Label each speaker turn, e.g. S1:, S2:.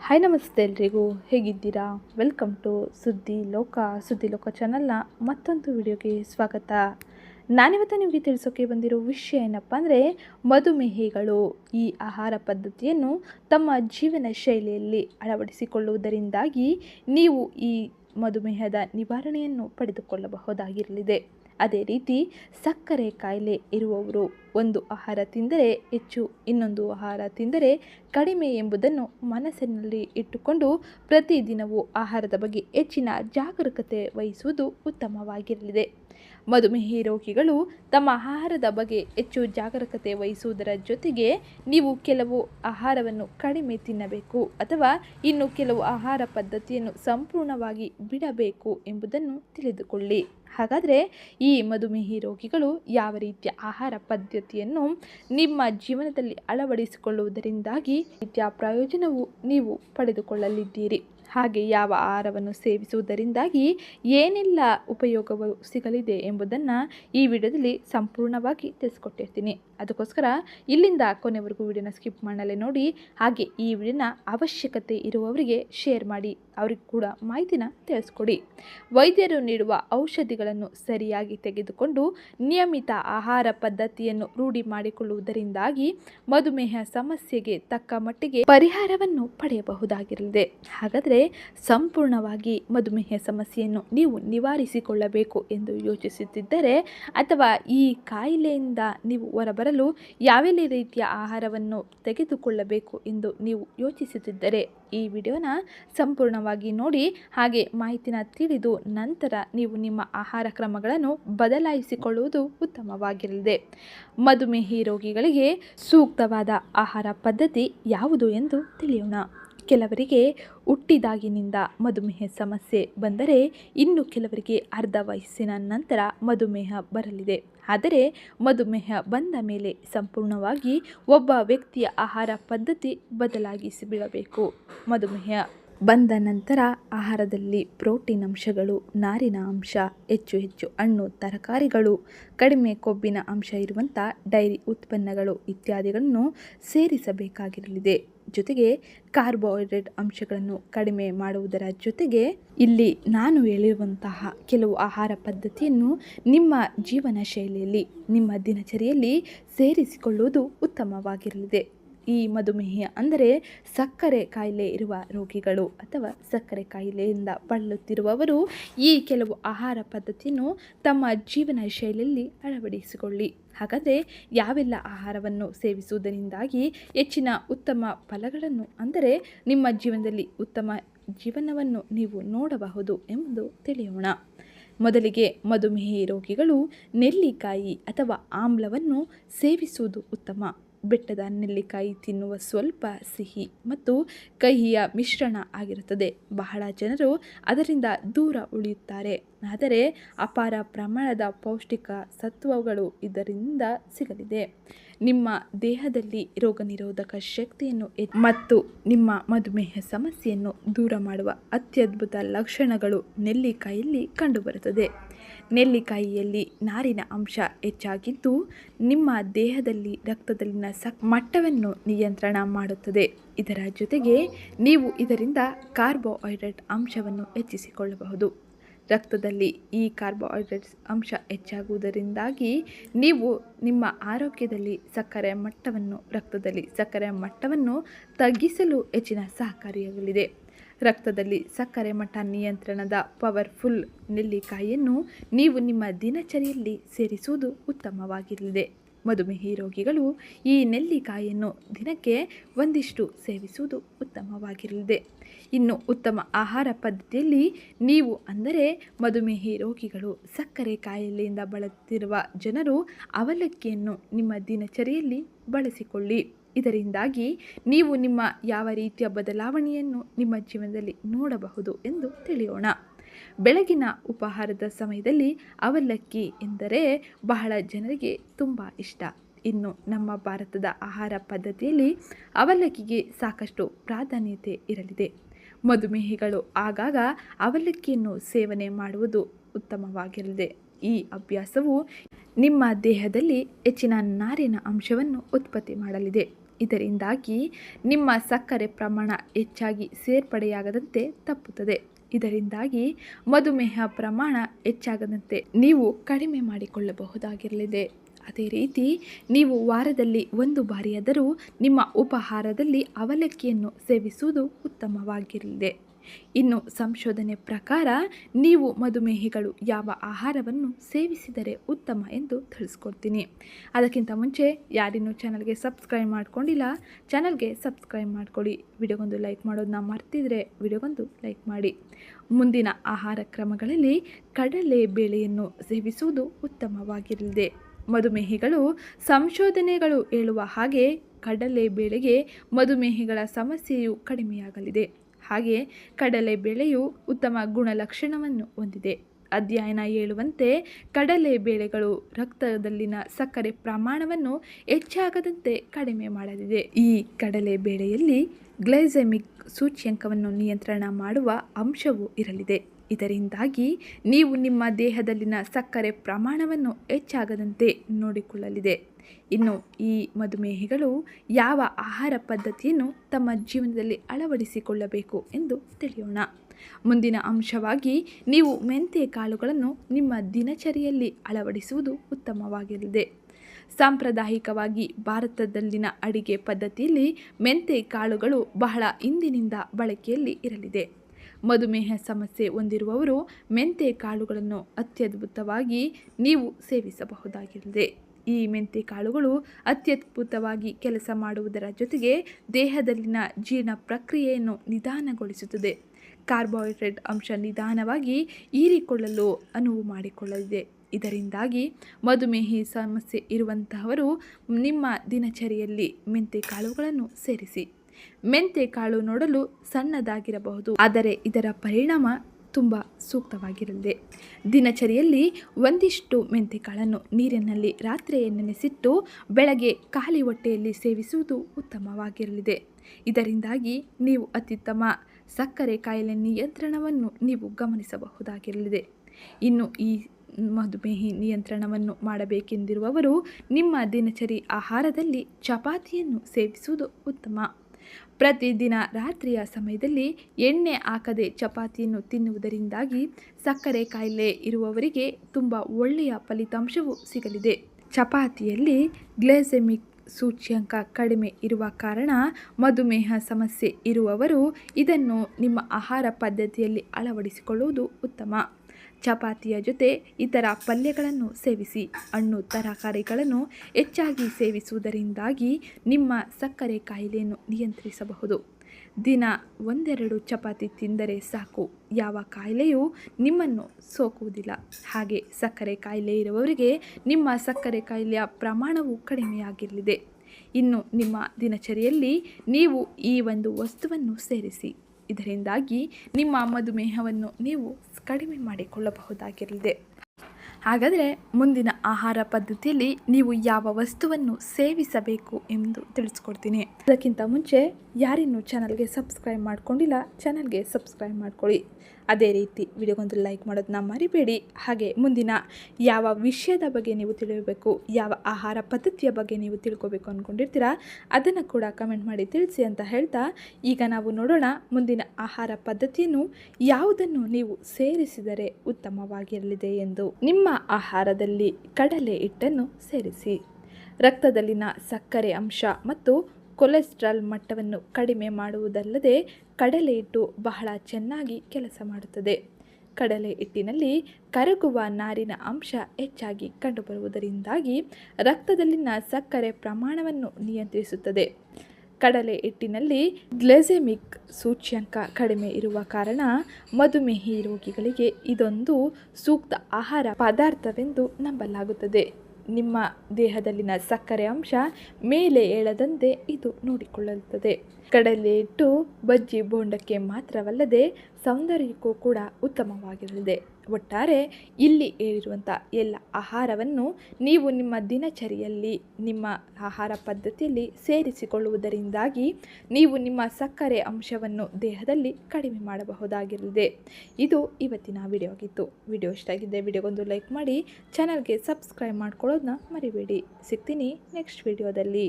S1: Hi ನಮಸ್ತೆ ಎಲ್ರಿಗೂ. ಹೇಗಿದ್ದೀರಾ? ವೆಲ್ಕಮ್ ಟು ಸುದ್ದಿ ಲೋಕ ಸುದ್ದಿ ಲೋಕ ಚಾನಲ್ನ ಮತ್ತೊಂದು ವಿಡಿಯೋಗೆ ಸ್ವಾಗತ. ನಾನಿವತ್ತು ನಿಮಗೆ ತಿಳಿಸೋಕೆ ಬಂದಿರೋ ವಿಷಯ ಏನಪ್ಪ ಅಂದರೆ, ಮಧುಮೇಹಿಗಳು ಈ ಆಹಾರ ಪದ್ಧತಿಯನ್ನು ತಮ್ಮ ಜೀವನ ಶೈಲಿಯಲ್ಲಿ ಅಳವಡಿಸಿಕೊಳ್ಳುವುದರಿಂದಾಗಿ ನೀವು ಈ ಮಧುಮೇಹದ ನಿವಾರಣೆಯನ್ನು ಪಡೆದುಕೊಳ್ಳಬಹುದಾಗಿರಲಿದೆ. ಅದೇ ರೀತಿ ಸಕ್ಕರೆ ಕಾಯಿಲೆ ಇರುವವರು ಒಂದು ಆಹಾರ ತಿಂದರೆ ಹೆಚ್ಚು, ಇನ್ನೊಂದು ಆಹಾರ ತಿಂದರೆ ಕಡಿಮೆ ಎಂಬುದನ್ನು ಮನಸ್ಸಿನಲ್ಲಿ ಇಟ್ಟುಕೊಂಡು ಪ್ರತಿದಿನವೂ ಆಹಾರದ ಬಗ್ಗೆ ಹೆಚ್ಚಿನ ಜಾಗರೂಕತೆ ವಹಿಸುವುದು ಉತ್ತಮವಾಗಿರಲಿದೆ. ಮಧುಮೇಹ ರೋಗಿಗಳು ತಮ್ಮ ಆಹಾರದ ಬಗ್ಗೆ ಹೆಚ್ಚು ಜಾಗರೂಕತೆ ವಹಿಸುವುದರ ಜೊತೆಗೆ ನೀವು ಕೆಲವು ಆಹಾರವನ್ನು ಕಡಿಮೆ ತಿನ್ನಬೇಕು ಅಥವಾ ಇನ್ನು ಕೆಲವು ಆಹಾರ ಪದ್ಧತಿಯನ್ನು ಸಂಪೂರ್ಣವಾಗಿ ಬಿಡಬೇಕು ಎಂಬುದನ್ನು ತಿಳಿದುಕೊಳ್ಳಿ. ಹಾಗಾದರೆ ಈ ಮಧುಮೇಹ ರೋಗಿಗಳು ಯಾವ ರೀತಿಯ ಆಹಾರ ಪದ್ಧತಿಯನ್ನು ನಿಮ್ಮ ಜೀವನದಲ್ಲಿ ಅಳವಡಿಸಿಕೊಳ್ಳುವುದರಿಂದಾಗಿ ರೀತಿಯ ಪ್ರಯೋಜನವು ನೀವು ಪಡೆದುಕೊಳ್ಳಲಿದ್ದೀರಿ? ಹಾಗೆ ಯಾವ ಆಹಾರವನ್ನು ಸೇವಿಸುವುದರಿಂದಾಗಿ ಏನೆಲ್ಲ ಉಪಯೋಗವು ಸಿಗಲಿದೆ ಎಂಬುದನ್ನು ಈ ವಿಡಿಯೋದಲ್ಲಿ ಸಂಪೂರ್ಣವಾಗಿ ತಿಳಿಸ್ಕೊಟ್ಟಿರ್ತೀನಿ. ಅದಕ್ಕೋಸ್ಕರ ಇಲ್ಲಿಂದ ಕೊನೆವರೆಗೂ ವಿಡಿಯೋನ ಸ್ಕಿಪ್ ಮಾಡಲೇ ನೋಡಿ, ಹಾಗೆ ಈ ವಿಡಿಯೋನ ಅವಶ್ಯಕತೆ ಇರುವವರಿಗೆ ಶೇರ್ ಮಾಡಿ, ಅವ್ರಿಗೆ ಕೂಡ ಮಾಹಿತಿನ ತಿಳಿಸ್ಕೊಡಿ. ವೈದ್ಯರು ನೀಡುವ ಔಷಧಿಗಳನ್ನು ಸರಿಯಾಗಿ ತೆಗೆದುಕೊಂಡು ನಿಯಮಿತ ಆಹಾರ ಪದ್ಧತಿಯನ್ನು ರೂಢಿ ಮಾಡಿಕೊಳ್ಳುವುದರಿಂದಾಗಿ ಮಧುಮೇಹ ಸಮಸ್ಯೆಗೆ ತಕ್ಕ ಮಟ್ಟಿಗೆ ಪರಿಹಾರವನ್ನು ಪಡೆಯಬಹುದಾಗಿರಲಿದೆ. ಹಾಗಾದರೆ ಸಂಪೂರ್ಣವಾಗಿ ಮಧುಮೇಹ ಸಮಸ್ಯೆಯನ್ನು ನೀವು ನಿವಾರಿಸಿಕೊಳ್ಳಬೇಕು ಎಂದು ಯೋಚಿಸುತ್ತಿದ್ದರೆ ಅಥವಾ ಈ ಕಾಯಿಲೆಯಿಂದ ನೀವು ಹೊರಬರಲು ಯಾವೆಲ್ಲ ರೀತಿಯ ಆಹಾರವನ್ನು ತೆಗೆದುಕೊಳ್ಳಬೇಕು ಎಂದು ನೀವು ಯೋಚಿಸುತ್ತಿದ್ದರೆ ಈ ವಿಡಿಯೋನ ಸಂಪೂರ್ಣವಾಗಿ ನೋಡಿ, ಹಾಗೆ ಮಾಹಿತಿನ ತಿಳಿದು ನಂತರ ನೀವು ನಿಮ್ಮ ಆಹಾರ ಕ್ರಮಗಳನ್ನು ಬದಲಾಯಿಸಿಕೊಳ್ಳುವುದು ಉತ್ತಮವಾಗಿರಲಿದೆ. ಮಧುಮೇಹಿ ರೋಗಿಗಳಿಗೆ ಸೂಕ್ತವಾದ ಆಹಾರ ಪದ್ಧತಿ ಯಾವುದು ಎಂದು ತಿಳಿಯೋಣ. ಕೆಲವರಿಗೆ ಹುಟ್ಟಿದಾಗಿನಿಂದ ಮಧುಮೇಹ ಸಮಸ್ಯೆ ಬಂದರೆ ಇನ್ನು ಕೆಲವರಿಗೆ ಅರ್ಧ ವಯಸ್ಸಿನ ನಂತರ ಮಧುಮೇಹ ಬರಲಿದೆ. ಆದರೆ ಮಧುಮೇಹ ಬಂದ ಮೇಲೆ ಸಂಪೂರ್ಣವಾಗಿ ಒಬ್ಬ ವ್ಯಕ್ತಿಯ ಆಹಾರ ಪದ್ಧತಿ ಬದಲಾಗಿಸಿಬಿಡಬೇಕು. ಮಧುಮೇಹ ಬಂದ ನಂತರ ಆಹಾರದಲ್ಲಿ ಪ್ರೋಟೀನ್ ಅಂಶಗಳು, ನಾರಿನ ಅಂಶ, ಹೆಚ್ಚು ಹೆಚ್ಚು ಹಣ್ಣು, ತರಕಾರಿಗಳು, ಕಡಿಮೆ ಕೊಬ್ಬಿನ ಅಂಶ ಇರುವಂಥ ಡೈರಿ ಉತ್ಪನ್ನಗಳು ಇತ್ಯಾದಿಗಳನ್ನು ಸೇರಿಸಬೇಕಾಗಿರಲಿದೆ. ಜೊತೆಗೆ ಕಾರ್ಬೋಹೈಡ್ರೇಟ್ ಅಂಶಗಳನ್ನು ಕಡಿಮೆ ಮಾಡುವುದರ ಜೊತೆಗೆ ಇಲ್ಲಿ ನಾನು ಹೇಳಿರುವಂತಹ ಕೆಲವು ಆಹಾರ ಪದ್ಧತಿಯನ್ನು ನಿಮ್ಮ ಜೀವನ ಶೈಲಿಯಲ್ಲಿ ನಿಮ್ಮ ದಿನಚರಿಯಲ್ಲಿ ಸೇರಿಸಿಕೊಳ್ಳುವುದು ಉತ್ತಮವಾಗಿರಲಿದೆ. ಈ ಮಧುಮೇಹ ಅಂದರೆ ಸಕ್ಕರೆ ಕಾಯಿಲೆ ಇರುವ ರೋಗಿಗಳು ಅಥವಾ ಸಕ್ಕರೆ ಕಾಯಿಲೆಯಿಂದ ಬಳಲುತ್ತಿರುವವರು ಈ ಕೆಲವು ಆಹಾರ ಪದ್ಧತಿಯನ್ನು ತಮ್ಮ ಜೀವನ ಶೈಲಿಯಲ್ಲಿ ಅಳವಡಿಸಿಕೊಳ್ಳಿ. ಹಾಗಾದರೆ ಯಾವೆಲ್ಲ ಆಹಾರವನ್ನು ಸೇವಿಸುವುದರಿಂದಾಗಿ ಹೆಚ್ಚಿನ ಉತ್ತಮ ಫಲಗಳನ್ನು ಅಂದರೆ ನಿಮ್ಮ ಜೀವನದಲ್ಲಿ ಉತ್ತಮ ಜೀವನವನ್ನು ನೀವು ನೋಡಬಹುದು ಎಂಬುದು ತಿಳಿಯೋಣ. ಮೊದಲಿಗೆ ಮಧುಮೇಹ ರೋಗಿಗಳು ನೆಲ್ಲಿಕಾಯಿ ಅಥವಾ ಆಮ್ಲವನ್ನು ಸೇವಿಸುವುದು ಉತ್ತಮ. ಬೆಟ್ಟದ ನೆಲ್ಲಿಕಾಯಿ ತಿನ್ನುವ ಸ್ವಲ್ಪ ಸಿಹಿ ಮತ್ತು ಕಹಿಯ ಮಿಶ್ರಣ ಆಗಿರುತ್ತದೆ. ಬಹಳ ಜನರು ಅದರಿಂದ ದೂರ ಉಳಿಯುತ್ತಾರೆ. ಆದರೆ ಅಪಾರ ಪ್ರಮಾಣದ ಪೌಷ್ಟಿಕ ಸತ್ವಗಳು ಇದರಿಂದ ಸಿಗಲಿದೆ. ನಿಮ್ಮ ದೇಹದಲ್ಲಿ ರೋಗ ನಿರೋಧಕ ಶಕ್ತಿಯನ್ನು ಮತ್ತು ನಿಮ್ಮ ಮಧುಮೇಹ ಸಮಸ್ಯೆಯನ್ನು ದೂರ ಮಾಡುವ ಅತ್ಯದ್ಭುತ ಲಕ್ಷಣಗಳು ನೆಲ್ಲಿಕಾಯಿಯಲ್ಲಿ ಕಂಡುಬರುತ್ತದೆ. ನೆಲ್ಲಿಕಾಯಿಯಲ್ಲಿ ನಾರಿನ ಅಂಶ ಹೆಚ್ಚಾಗಿದ್ದು ನಿಮ್ಮ ದೇಹದಲ್ಲಿ ರಕ್ತದಲ್ಲಿನ ಸಕ್ ಮಟ್ಟವನ್ನು ನಿಯಂತ್ರಣ ಮಾಡುತ್ತದೆ. ಇದರ ಜೊತೆಗೆ ನೀವು ಇದರಿಂದ ಕಾರ್ಬೋಹೈಡ್ರೇಟ್ ಅಂಶವನ್ನು ಹೆಚ್ಚಿಸಿಕೊಳ್ಳಬಹುದು. ರಕ್ತದಲ್ಲಿ ಈ ಕಾರ್ಬೋಹೈಡ್ರೇಟ್ಸ್ ಅಂಶ ಹೆಚ್ಚಾಗುವುದರಿಂದಾಗಿ ನೀವು ನಿಮ್ಮ ಆರೋಗ್ಯದಲ್ಲಿ ಸಕ್ಕರೆ ಮಟ್ಟವನ್ನು, ರಕ್ತದಲ್ಲಿ ಸಕ್ಕರೆ ಮಟ್ಟವನ್ನು ತಗ್ಗಿಸಲು ಹೆಚ್ಚಿನ ಸಹಕಾರಿಯಾಗಲಿದೆ. ರಕ್ತದಲ್ಲಿ ಸಕ್ಕರೆ ಮಟ್ಟ ನಿಯಂತ್ರಣದ ಪವರ್ಫುಲ್ ನೆಲ್ಲಿಕಾಯಿಯನ್ನು ನೀವು ನಿಮ್ಮ ದಿನಚರಿಯಲ್ಲಿ ಸೇರಿಸುವುದು ಉತ್ತಮವಾಗಿರಲಿದೆ. ಮಧುಮೇಹ ರೋಗಿಗಳು ಈ ನೆಲ್ಲಿಕಾಯಿಯನ್ನು ದಿನಕ್ಕೆ ಒಂದಿಷ್ಟು ಸೇವಿಸುವುದು ಉತ್ತಮವಾಗಿರಲಿದೆ. ಇನ್ನು ಉತ್ತಮ ಆಹಾರ ಪದ್ಧತಿಯಲ್ಲಿ ನೀವು ಅಂದರೆ ಮಧುಮೇಹ ರೋಗಿಗಳು ಸಕ್ಕರೆ ಕಾಯಿಲೆಯಿಂದ ಬಳಲುತ್ತಿರುವ ಜನರು ಅವಲಕ್ಕಿಯನ್ನು ನಿಮ್ಮ ದಿನಚರಿಯಲ್ಲಿ ಬಳಸಿಕೊಳ್ಳಿ. ಇದರಿಂದಾಗಿ ನೀವು ನಿಮ್ಮ ಯಾವ ರೀತಿಯ ಬದಲಾವಣೆಯನ್ನು ನಿಮ್ಮ ಜೀವನದಲ್ಲಿ ನೋಡಬಹುದು ಎಂದು ತಿಳಿಯೋಣ. ಬೆಳಗಿನ ಉಪಹಾರದ ಸಮಯದಲ್ಲಿ ಅವಲಕ್ಕಿ ಎಂದರೆ ಬಹಳ ಜನರಿಗೆ ತುಂಬ ಇಷ್ಟ. ಇನ್ನು ನಮ್ಮ ಭಾರತದ ಆಹಾರ ಪದ್ಧತಿಯಲ್ಲಿ ಅವಲಕ್ಕಿಗೆ ಸಾಕಷ್ಟು ಪ್ರಾಧಾನ್ಯತೆ ಇರಲಿದೆ. ಮಧುಮೇಹಿಗಳು ಆಗಾಗ ಅವಲಕ್ಕಿಯನ್ನು ಸೇವನೆ ಮಾಡುವುದು ಉತ್ತಮವಾಗಿರಲಿದೆ. ಈ ಅಭ್ಯಾಸವು ನಿಮ್ಮ ದೇಹದಲ್ಲಿ ಹೆಚ್ಚಿನ ನಾರಿನ ಅಂಶವನ್ನು ಉತ್ಪತ್ತಿ ಮಾಡಲಿದೆ. ಇದರಿಂದಾಗಿ ನಿಮ್ಮ ಸಕ್ಕರೆ ಪ್ರಮಾಣ ಹೆಚ್ಚಾಗಿ ಸೇರ್ಪಡೆಯಾಗದಂತೆ ತಪ್ಪುತ್ತದೆ. ಇದರಿಂದಾಗಿ ಮಧುಮೇಹ ಪ್ರಮಾಣ ಹೆಚ್ಚಾಗದಂತೆ ನೀವು ಕಡಿಮೆ ಮಾಡಿಕೊಳ್ಳಬಹುದಾಗಿರಲಿದೆ. ಅದೇ ರೀತಿ ನೀವು ವಾರದಲ್ಲಿ ಒಂದು ಬಾರಿಯಾದರೂ ನಿಮ್ಮ ಉಪಹಾರದಲ್ಲಿ ಅವಲಕ್ಕಿಯನ್ನು ಸೇವಿಸುವುದು ಉತ್ತಮವಾಗಿರಲಿದೆ. ಇನ್ನು ಸಂಶೋಧನೆ ಪ್ರಕಾರ ನೀವು ಮಧುಮೇಹಿಗಳು ಯಾವ ಆಹಾರವನ್ನು ಸೇವಿಸಿದರೆ ಉತ್ತಮ ಎಂದು ತಿಳಿಸ್ಕೊಡ್ತೀನಿ. ಅದಕ್ಕಿಂತ ಮುಂಚೆ ಯಾರಿನ್ನೂ ಚಾನಲ್ಗೆ ಸಬ್ಸ್ಕ್ರೈಬ್ ಮಾಡ್ಕೊಂಡಿಲ್ಲ, ಚಾನಲ್ಗೆ ಸಬ್ಸ್ಕ್ರೈಬ್ ಮಾಡ್ಕೊಳ್ಳಿ. ವಿಡಿಯೋಗೊಂದು ಲೈಕ್ ಮಾಡೋದನ್ನ ಮರ್ತಿದ್ರೆ ವಿಡಿಯೋಗೊಂದು ಲೈಕ್ ಮಾಡಿ. ಮುಂದಿನ ಆಹಾರ ಕ್ರಮಗಳಲ್ಲಿ ಕಡಲೆ ಬೇಳೆಯನ್ನು ಸೇವಿಸುವುದು ಉತ್ತಮವಾಗಿರಲಿದೆ. ಮಧುಮೇಹಿಗಳು ಸಂಶೋಧನೆಗಳು ಹೇಳುವ ಹಾಗೆ ಕಡಲೆ ಬೇಳೆಗೆ ಮಧುಮೇಹಿಗಳ ಸಮಸ್ಯೆಯು ಕಡಿಮೆಯಾಗಲಿದೆ. ಹಾಗೆ ಕಡಲೆ ಬೇಳೆಯು ಉತ್ತಮ ಗುಣಲಕ್ಷಣವನ್ನು ಹೊಂದಿದೆ. ಅಧ್ಯಯನ ಹೇಳುವಂತೆ ಕಡಲೆ ಬೇಳೆಗಳು ರಕ್ತದಲ್ಲಿನ ಸಕ್ಕರೆ ಪ್ರಮಾಣವನ್ನು ಹೆಚ್ಚಾಗದಂತೆ ಕಡಿಮೆ ಮಾಡಲಿದೆ. ಈ ಕಡಲೆ ಬೇಳೆಯಲ್ಲಿ ಗ್ಲೈಸೆಮಿಕ್ ಸೂಚ್ಯಂಕವನ್ನು ನಿಯಂತ್ರಣ ಮಾಡುವ ಅಂಶವೂ ಇರಲಿದೆ. ಇದರಿಂದಾಗಿ ನೀವು ನಿಮ್ಮ ದೇಹದಲ್ಲಿನ ಸಕ್ಕರೆ ಪ್ರಮಾಣವನ್ನು ಹೆಚ್ಚಾಗದಂತೆ ನೋಡಿಕೊಳ್ಳಲಿದೆ. ಇನ್ನು ಈ ಮಧುಮೇಹಿಗಳು ಯಾವ ಆಹಾರ ಪದ್ಧತಿಯನ್ನು ತಮ್ಮ ಜೀವನದಲ್ಲಿ ಅಳವಡಿಸಿಕೊಳ್ಳಬೇಕು ಎಂದು ತಿಳಿಯೋಣ. ಮುಂದಿನ ಅಂಶವಾಗಿ ನೀವು ಮೆಂತೆ ಕಾಳುಗಳನ್ನು ನಿಮ್ಮ ದಿನಚರಿಯಲ್ಲಿ ಅಳವಡಿಸುವುದು ಉತ್ತಮವಾಗಿರಲಿದೆ. ಸಾಂಪ್ರದಾಯಿಕವಾಗಿ ಭಾರತದಲ್ಲಿನ ಅಡಿಗೆ ಪದ್ಧತಿಯಲ್ಲಿ ಮೆಂತೆ ಕಾಳುಗಳು ಬಹಳ ಇಂದಿನಿಂದ ಬಳಕೆಯಲ್ಲಿ ಇರಲಿದೆ. ಮಧುಮೇಹ ಸಮಸ್ಯೆ ಹೊಂದಿರುವವರು ಮೆಂತೆ ಕಾಳುಗಳನ್ನು ಅತ್ಯದ್ಭುತವಾಗಿ ನೀವು ಸೇವಿಸಬಹುದಾಗಿದೆ ಈ ಮೆಂತೆ ಕಾಳುಗಳು ಅತ್ಯದ್ಭುತವಾಗಿ ಕೆಲಸ ಮಾಡುವುದರ ಜೊತೆಗೆ ದೇಹದಲ್ಲಿನ ಜೀರ್ಣ ಪ್ರಕ್ರಿಯೆಯನ್ನು ನಿಧಾನಗೊಳಿಸುತ್ತದೆ. ಕಾರ್ಬೋಹೈಡ್ರೇಟ್ ಅಂಶ ನಿಧಾನವಾಗಿ ಹೀರಿಕೊಳ್ಳಲು ಅನುವು ಮಾಡಿಕೊಳ್ಳಲಿದೆ. ಇದರಿಂದಾಗಿ ಮಧುಮೇಹಿ ಸಮಸ್ಯೆ ಇರುವಂತಹವರು ನಿಮ್ಮ ದಿನಚರಿಯಲ್ಲಿ ಮೆಂತೆ ಕಾಳುಗಳನ್ನು ಸೇರಿಸಿ. ಮೆಂತೆ ಕಾಳು ನೋಡಲು ಸಣ್ಣದಾಗಿರಬಹುದು, ಆದರೆ ಇದರ ಪರಿಣಾಮ ತುಂಬ ಸೂಕ್ತವಾಗಿರಲಿದೆ. ದಿನಚರಿಯಲ್ಲಿ ಒಂದಿಷ್ಟು ಮೆಂತೆಕಾಳನ್ನು ನೀರಿನಲ್ಲಿ ರಾತ್ರಿಯೇ ನೆನೆಸಿಟ್ಟು ಬೆಳಗ್ಗೆ ಖಾಲಿ ಹೊಟ್ಟೆಯಲ್ಲಿ ಸೇವಿಸುವುದು ಉತ್ತಮವಾಗಿರಲಿದೆ. ಇದರಿಂದಾಗಿ ನೀವು ಅತ್ಯುತ್ತಮ ಸಕ್ಕರೆ ಕಾಯಿಲೆ ನಿಯಂತ್ರಣವನ್ನು ನೀವು ಗಮನಿಸಬಹುದಾಗಿರಲಿದೆ. ಇನ್ನು ಈ ಮಧುಮೇಹಿ ನಿಯಂತ್ರಣವನ್ನು ಮಾಡಬೇಕೆಂದಿರುವವರು ನಿಮ್ಮ ದಿನಚರಿ ಆಹಾರದಲ್ಲಿ ಚಪಾತಿಯನ್ನು ಸೇವಿಸುವುದು ಉತ್ತಮ. ಪ್ರತಿದಿನ ರಾತ್ರಿಯ ಸಮಯದಲ್ಲಿ ಎಣ್ಣೆ ಹಾಕದೆ ಚಪಾತಿಯನ್ನು ತಿನ್ನುವುದರಿಂದಾಗಿ ಸಕ್ಕರೆ ಕಾಯಿಲೆ ಇರುವವರಿಗೆ ತುಂಬ ಒಳ್ಳೆಯ ಫಲಿತಾಂಶವು ಸಿಗಲಿದೆ. ಚಪಾತಿಯಲ್ಲಿ ಗ್ಲೇಸೆಮಿಕ್ ಸೂಚ್ಯಂಕ ಕಡಿಮೆ ಇರುವ ಕಾರಣ ಮಧುಮೇಹ ಸಮಸ್ಯೆ ಇರುವವರು ಇದನ್ನು ನಿಮ್ಮ ಆಹಾರ ಪದ್ಧತಿಯಲ್ಲಿ ಅಳವಡಿಸಿಕೊಳ್ಳುವುದು ಉತ್ತಮ. ಚಪಾತಿಯ ಜೊತೆ ಇತರ ಪಲ್ಯಗಳನ್ನು ಸೇವಿಸಿ, ಹಣ್ಣು ತರಕಾರಿಗಳನ್ನು ಹೆಚ್ಚಾಗಿ ಸೇವಿಸುವುದರಿಂದಾಗಿ ನಿಮ್ಮ ಸಕ್ಕರೆ ಕಾಯಿಲೆಯನ್ನು ನಿಯಂತ್ರಿಸಬಹುದು. ದಿನ ಒಂದೆರಡು ಚಪಾತಿ ತಿಂದರೆ ಸಾಕು. ಯಾವ ಕಾಯಿಲೆಯೂ ನಿಮ್ಮನ್ನು ಸೋಕುವುದಿಲ್ಲ. ಹಾಗೆ ಸಕ್ಕರೆ ಕಾಯಿಲೆ ಇರುವವರಿಗೆ ನಿಮ್ಮ ಸಕ್ಕರೆ ಕಾಯಿಲೆಯ ಪ್ರಮಾಣವು ಕಡಿಮೆಯಾಗಿರಲಿದೆ. ಇನ್ನು ನಿಮ್ಮ ದಿನಚರಿಯಲ್ಲಿ ನೀವು ಈ ಒಂದು ವಸ್ತುವನ್ನು ಸೇರಿಸಿ. ಇದರಿಂದಾಗಿ ನಿಮ್ಮ ಮಧುಮೇಹವನ್ನು ನೀವು ಕಡಿಮೆ ಮಾಡಿಕೊಳ್ಳಬಹುದಾಗಿರಲಿದೆ. ಹಾಗಾದರೆ ಮುಂದಿನ ಆಹಾರ ಪದ್ಧತಿಯಲ್ಲಿ ನೀವು ಯಾವ ವಸ್ತುವನ್ನು ಸೇವಿಸಬೇಕು ಎಂದು ತಿಳಿಸ್ಕೊಡ್ತೀನಿ. ಅದಕ್ಕಿಂತ ಮುಂಚೆ ಯಾರಿನ್ನೂ ಚಾನಲ್ಗೆ ಸಬ್ಸ್ಕ್ರೈಬ್ ಮಾಡ್ಕೊಂಡಿಲ್ಲ ಚಾನಲ್ಗೆ ಸಬ್ಸ್ಕ್ರೈಬ್ ಮಾಡ್ಕೊಳ್ಳಿ. ಅದೇ ರೀತಿ ವಿಡಿಯೋಗೊಂದು ಲೈಕ್ ಮಾಡೋದನ್ನ ಮರಿಬೇಡಿ. ಹಾಗೆ ಮುಂದಿನ ಯಾವ ವಿಷಯದ ಬಗ್ಗೆ ನೀವು ತಿಳಿಯಬೇಕು, ಯಾವ ಆಹಾರ ಪದ್ಧತಿಯ ಬಗ್ಗೆ ನೀವು ತಿಳ್ಕೊಬೇಕು ಅಂದ್ಕೊಂಡಿರ್ತೀರಾ ಅದನ್ನು ಕೂಡ ಕಮೆಂಟ್ ಮಾಡಿ ತಿಳಿಸಿ ಅಂತ ಹೇಳ್ತಾ, ಈಗ ನಾವು ನೋಡೋಣ ಮುಂದಿನ ಆಹಾರ ಪದ್ಧತಿಯನ್ನು, ಯಾವುದನ್ನು ನೀವು ಸೇರಿಸಿದರೆ ಉತ್ತಮವಾಗಿರಲಿದೆ ಎಂದು. ನಿಮ್ಮ ಆಹಾರದಲ್ಲಿ ಕಡಲೆ ಹಿಟ್ಟನ್ನು ಸೇರಿಸಿ. ರಕ್ತದಲ್ಲಿನ ಸಕ್ಕರೆ ಅಂಶ ಮತ್ತು ಕೊಲೆಸ್ಟ್ರಾಲ್ ಮಟ್ಟವನ್ನು ಕಡಿಮೆ ಮಾಡುವುದಲ್ಲದೆ ಕಡಲೆ ಹಿಟ್ಟು ಬಹಳ ಚೆನ್ನಾಗಿ ಕೆಲಸ ಮಾಡುತ್ತದೆ. ಕಡಲೆ ಹಿಟ್ಟಿನಲ್ಲಿ ಕರಗುವ ನಾರಿನ ಅಂಶ ಹೆಚ್ಚಾಗಿ ಕಂಡುಬರುವುದರಿಂದಾಗಿ ರಕ್ತದಲ್ಲಿನ ಸಕ್ಕರೆ ಪ್ರಮಾಣವನ್ನು ನಿಯಂತ್ರಿಸುತ್ತದೆ. ಕಡಲೆ ಹಿಟ್ಟಿನಲ್ಲಿ ಗ್ಲೆಸೆಮಿಕ್ ಸೂಚ್ಯಂಕ ಕಡಿಮೆ ಇರುವ ಕಾರಣ ಮಧುಮೇಹಿ ರೋಗಿಗಳಿಗೆ ಇದೊಂದು ಸೂಕ್ತ ಆಹಾರ ಪದಾರ್ಥವೆಂದು ನಂಬಲಾಗುತ್ತದೆ. ನಿಮ್ಮ ದೇಹದಲ್ಲಿನ ಸಕ್ಕರೆ ಅಂಶ ಮೇಲೆ ಏಳದಂತೆ ಇದು ನೋಡಿಕೊಳ್ಳುತ್ತದೆ. ಕಡಲೆ ಇಟ್ಟು ಬಜ್ಜಿ, ಬೋಂಡಕ್ಕೆ ಮಾತ್ರವಲ್ಲದೆ ಸೌಂದರ್ಯಕ್ಕೂ ಕೂಡ ಉತ್ತಮವಾಗಿರಲಿದೆ. ಒಟ್ಟಾರೆ ಇಲ್ಲಿ ಹೇಳಿರುವಂಥ ಎಲ್ಲ ಆಹಾರವನ್ನು ನೀವು ನಿಮ್ಮ ದಿನಚರಿಯಲ್ಲಿ, ನಿಮ್ಮ ಆಹಾರ ಪದ್ಧತಿಯಲ್ಲಿ ಸೇರಿಸಿಕೊಳ್ಳುವುದರಿಂದಾಗಿ ನೀವು ನಿಮ್ಮ ಸಕ್ಕರೆ ಅಂಶವನ್ನು ದೇಹದಲ್ಲಿ ಕಡಿಮೆ ಮಾಡಬಹುದಾಗಿರಲಿದೆ. ಇದು ಇವತ್ತಿನ ವಿಡಿಯೋ ಆಗಿತ್ತು ವಿಡಿಯೋ ಇಷ್ಟ ಆಗಿದ್ದರೆ ವಿಡಿಯೋಗೊಂದು ಲೈಕ್ ಮಾಡಿ, ಚಾನಲ್ಗೆ ಸಬ್ಸ್ಕ್ರೈಬ್ ಮಾಡ್ಕೊಳ್ಳೋದನ್ನ ಮರಿಬೇಡಿ. ಸಿಗ್ತೀನಿ ನೆಕ್ಸ್ಟ್ ವಿಡಿಯೋದಲ್ಲಿ.